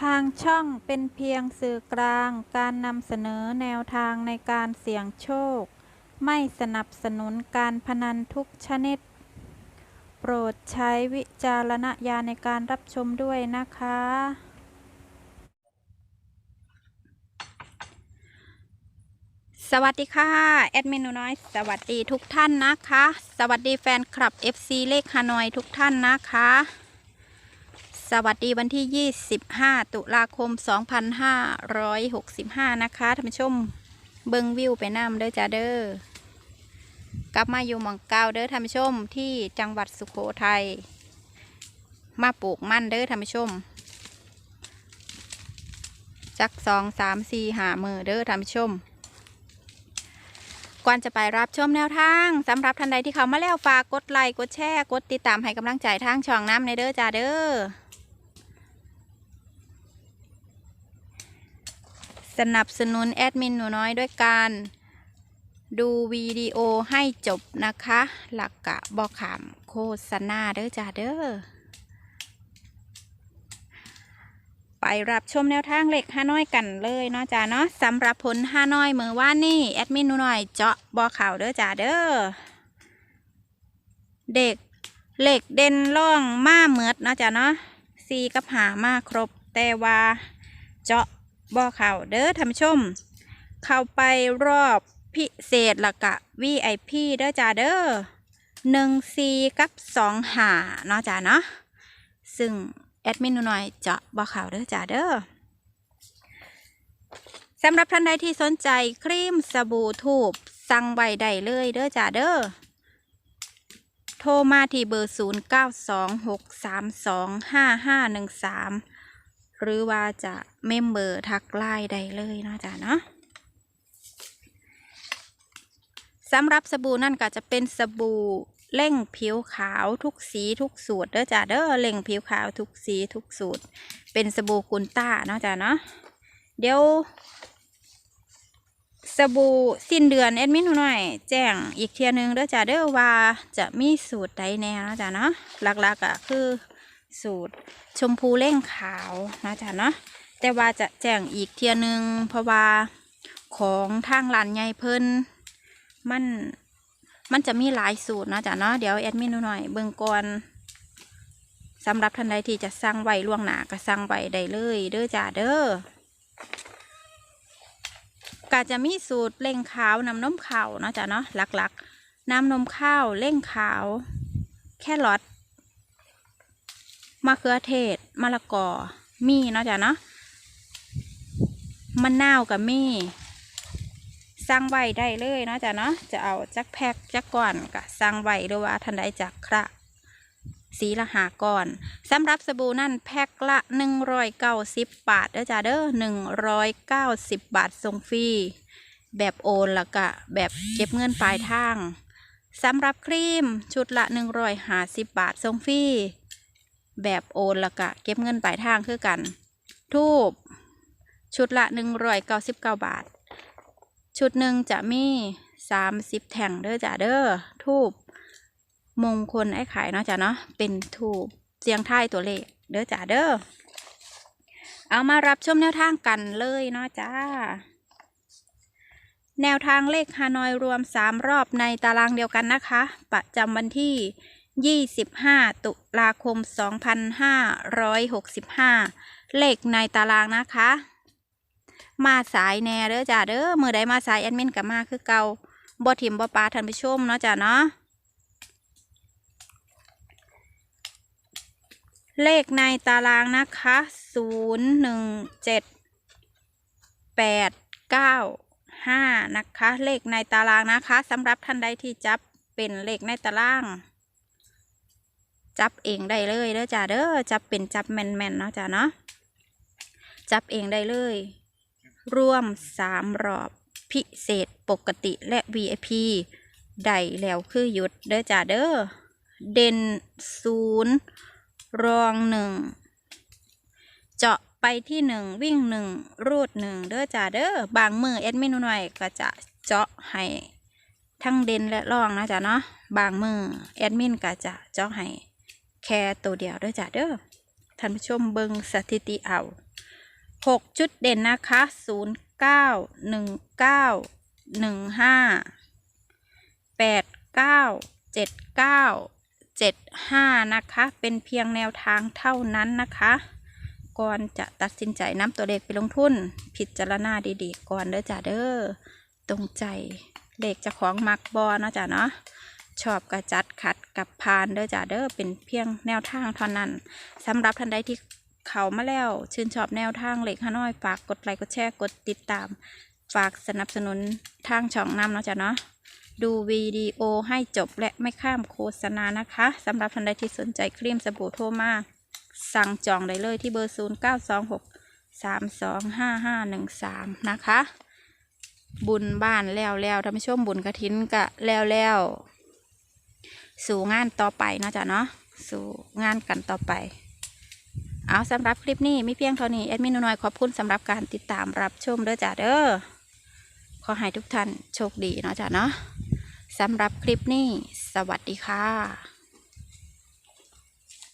ทางช่องเป็นเพียงสื่อกลางการนำเสนอแนวทางในการเสี่ยงโชค ไม่สนับสนุนการพนันทุกชนิด โปรดใช้วิจารณญาณในการรับชมด้วยนะคะ สวัสดีค่ะ แอดมินหนูน้อย สวัสดีทุกท่านนะคะ สวัสดีแฟนคลับ FC เลขฮานอยทุกท่านนะคะ สวัสดีวันที่ 25 ตุลาคม 2565 นะคะท่านผู้ชมเบิงวิวไปน้ำเด้อจ้าเด้อกลับมาอยู่หมองเก้าเด้อท่านผู้ชมที่จังหวัดสุโขทัยมาปลูกมันเด้อท่านผู้ชมจักสองสามสี่หามือเด้อท่านผู้ชมก่อนจะไปรับชมแนวทางสำหรับท่านใดที่เขามาแล้วฝากกดไลค์กดแชร์กดติดตามให้กำลังใจทางช่องน้ำในเด้อจ้าเด้อ สนับสนุนแอดมินหนูน้อยด้วยการดูวิดีโอให้จบนะคะ หลักกะบอกขามโฆษณาเด้อจ้าเด้อ ไปรับชมแนวทางเหล็กห้าน้อยกันเลยเนาะจ้าเนาะสำหรับผลห้าน้อยมือว่านี่ แอดมินหนูน้อยเจาะบอข่าวเด้อจ้าเด้อ เด็กเหล็กเด่นล่องมาเหมือดเนาะจ้าเนาะซีกับหามาครบแต่ว่าเจาะ บอข่าวเด้อท่านผู้ชม เข้าไปรอบพิเศษละกะ VIP เด้อจ้าเด้อหนึ่งซีกับสองหาเนาะจ้าเนาะซึ่งแอดมินหน่อยเจาะบอข่าวเด้อจ้าเด้อสำหรับท่านใดที่สนใจครีมสบู่ทูบสั่งไว้ได้เลยเด้อจ้าเด้อโทรมาที่เบอร์ 0 หรือว่าจะเมมเบอร์ทักไลน์ได้เลยเนาะจ้าเนาะสำหรับสบู่นั่นก็จะเป็นสบู่เล่งผิวขาวทุกสีทุกสูตรเด้อจ้าเด้อเล่งผิวขาวทุกสีทุกสูตร เป็นสบู่กุนต้าเนาะจ้าเนาะเดี๋ยวสบู่สิ้นเดือนแอดมินหน่อย แจ้งอีกเทียนึงเด้อจ้าเด้อว่าจะมีสูตรใดแน่นะจ้าเนาะหลักๆก็คือ สูตร ชมพูเล่งขาวนะจ้าเนาะแต่ว่าจะแจ้งอีกเทียหนึง เพราะว่าของทางร้านใหญ่เพิ่นมันมันจะมีหลายสูตรนะจ้ะเนาะเดี๋ยวแอดมินดูหน่อยเบิ่งก่อนสำหรับท่านใดที่จะสั่งไว้ล่วงหน้าก็สั่งไว้ได้เลยเด้อจ้าเด้อก็จะมีสูตรเล่งขาวน้ำนมข้าวเนาะจ้ะเนาะหลักๆ น้ำนมข้าวเล่งขาว แครอท มะเขือเทศมะละกอมีเนาะจ้ะเนาะมะนาวกับมีสั่งไว้ได้เลยเนาะจ้ะเนาะจะเอาจักแพ็กจักก่อนก็สั่งไว้หรือว่าทันใดจากคระสีละหาก่อนสำหรับสบู่นั่นแพ็คละหนึ่งร้อยเก้าสิบบาทเด้อจ้าเด้อหนึ่งร้อยเก้าสิบบาทส่งฟรีแบบโอนล้วก็แบบเก็บเงินปลายทางสำหรับครีมชุดละหนึ่งร้อยห้าสิบบาทส่งฟรี แบบโอนล้วก็เก็บเงินปลายทางคือกัน ทูบชุดละหนึ่งร้อยเก้าสิบเก้าบาท ชุดหนึ่งจะมีสามสิบแท่งเด้อจ้ะเด้อทูบมงคลไอ้ไข่เนาะจ้ะเนาะเป็นทูบเสียงท้ายตัวเลขเด้อจ้ะเด้อเอามารับชมแนวทางกันเลยเนาะจ้า แนวทางเลขฮานอยรวมสามรอบในตารางเดียวกันนะคะ ประจำวันที่ 25 ตุลาคม 2565 เลขในตารางนะคะ มาสายแน่เด้อจ้าเด้อมือใดมาสายแอดมินกับมาคือเกาบ่ถิมบ่ปลาท่านผู้ชมเนาะจ้าเนาะเลขในตารางนะคะศูนย์หนึ่งเจ็ดแปดเก้าห้านะคะ เลขในตารางนะคะสำหรับท่านใดที่จับเป็นเลขในตาราง จับเองได้เลยเด้อจ้าเด้อจับเป็นจับแม่นๆเนาะจ้าเนาะจับเองได้เลย ร่วมสามรอบพิเศษปกติและ VIP ได้แล้วคือหยุดเด้อจ้าเด้อเด่นศูนย์รองหนึ่งเจาะไปที่หนึ่งวิ่งหนึ่งรูดหนึ่งเด้อจ้าเด้อบางมือแอดมินหน่อยก็จะเจาะให้ทั้งเด่นและรองนะจ้าเนาะบางมือแอดมินก็จะเจาะให้ แค่ตัวเดียวเด้อจ้าเด้อท่านผู้ชมเบิงสถิติเอาหกชุดเด่นนะคะศูนย์เก้าหนึ่งเก้าหนึ่งห้าแปดเก้าเจ็ดเก้าเจ็ดห้านะคะ เป็นเพียงแนวทางเท่านั้นนะคะก่อนจะตัดสินใจนำตัวเลขไปลงทุน พิจารณาดีๆก่อนเด้อจ้าเด้อตรงใจเลขจะของมักบอเนาะจ้ะเนาะ ชอบกระจัดขัดกับพานเด้อจ้าเด้อเป็นเพียงแนวทางเท่านั้นสำหรับท่านใดที่เขามาแล้ว ชื่นชอบแนวทางเลขฮานอย ฝากกดไลค์กดแชร์กดติดตาม ฝากสนับสนุนทางช่องนำเนาะจ้ะเนาะดูวิดีโอให้จบและไม่ข้ามโฆษณานะคะสำหรับท่านใดที่สนใจครีมสบู่โทมาสั่งจองได้เลยที่เบอร์ 0 9 2 6 3 2 5 5 1 3 นะคะ บุญบ้านแล้วแล้วท่านผู้ชมบุญกระถินกะแล้วแล้ว สู่งานต่อไปเนาะจ้ะเนาะสู่งานกันต่อไป เอาสำหรับคลิปนี้ไม่เพียงเท่านี้แอดมินน้อยขอบคุณสำหรับการติดตามรับชมเด้อจ้ะเด้อขอให้ทุกท่านโชคดีเนาะจ้ะเนาะสำหรับคลิปนี้ สวัสดีค่ะ